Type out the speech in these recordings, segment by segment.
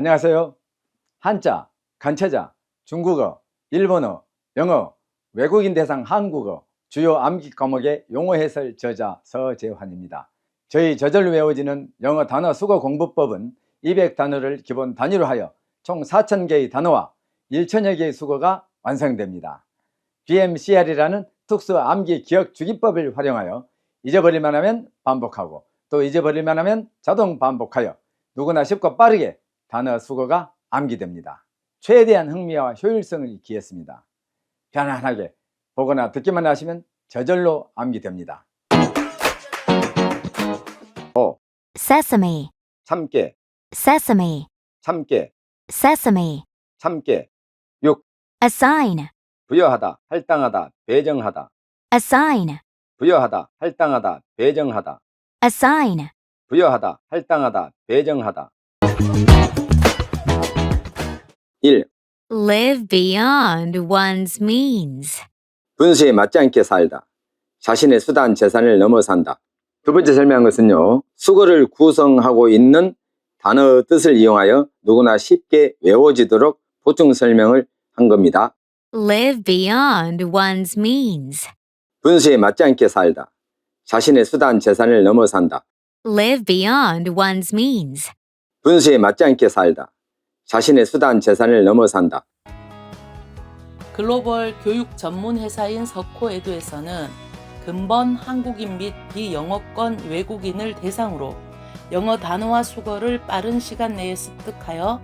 안녕하세요. 한자, 간체자, 중국어, 일본어, 영어, 외국인 대상 한국어, 주요 암기 과목의 용어 해설 저자 서재환입니다. 저희 저절로 외워지는 영어 단어 수거 공부법은 200단어를 기본 단위로 하여 총 4,000개의 단어와 1,000여 개의 수거가 완성됩니다. BMCR이라는 특수 암기 기억 주기법을 활용하여 잊어버릴만 하면 반복하고 또 잊어버릴만 하면 자동 반복하여 누구나 쉽고 빠르게 단어 수거가 암기됩니다. 최대한 흥미와 효율성을 기했습니다. 편안하게 보거나 듣기만 하시면 저절로 암기됩니다. sesame, 참깨, sesame, 참깨, sesame, 참깨, assign, 부여하다, 할당하다, 배정하다, assign, 부여하다, 할당하다, 배정하다, assign, 부여하다, 할당하다, 배정하다. Live beyond one's means, 분수에 맞지 않게 살다. 자신의 수단, 재산을 넘어 산다. 두 번째 설명한 것은요, 수거를 구성하고 있는 단어의 뜻을 이용하여 누구나 쉽게 외워지도록 보충 설명을 한 겁니다. live beyond one's means, 분수에 맞지 않게 살다. 자신의 수단, 재산을 넘어 산다. live beyond one's means, 분수에 맞지 않게 살다. 자신의 수단, 재산을 넘어 산다. 글로벌 교육 전문 회사인 서코 에듀에서는 근본 한국인 및 비영어권 외국인을 대상으로 영어 단어와 수거를 빠른 시간 내에 습득하여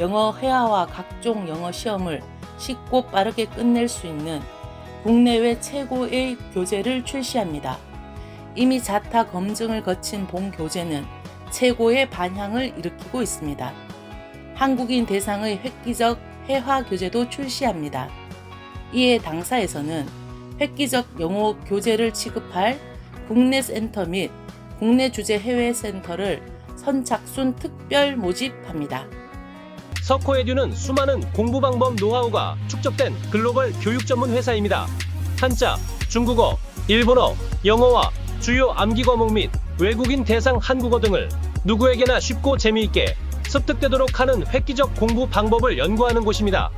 영어 회화와 각종 영어 시험을 쉽고 빠르게 끝낼 수 있는 국내외 최고의 교재를 출시합니다. 이미 자타 검증을 거친 본 교재는 최고의 반향을 일으키고 있습니다. 한국인 대상의 획기적 회화 교재도 출시합니다. 이에 당사에서는 획기적 영어 교재를 취급할 국내 센터 및 국내 주재 해외 센터를 선착순 특별 모집합니다. 서코에듀는 수많은 공부 방법 노하우가 축적된 글로벌 교육 전문 회사입니다. 한자, 중국어, 일본어, 영어와 주요 암기 과목 및 외국인 대상 한국어 등을 누구에게나 쉽고 재미있게 습득되도록 하는 획기적 공부 방법을 연구하는 곳입니다.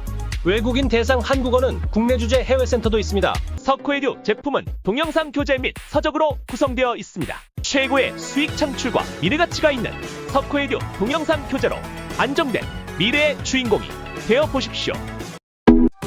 외국인 대상 한국어는 국내 주재 해외 센터도 있습니다. 서코에듀 제품은 동영상 교재 및 서적으로 구성되어 있습니다. 최고의 수익 창출과 미래 가치가 있는 서코에듀 동영상 교재로 안정된 미래의 주인공이 되어 보십시오.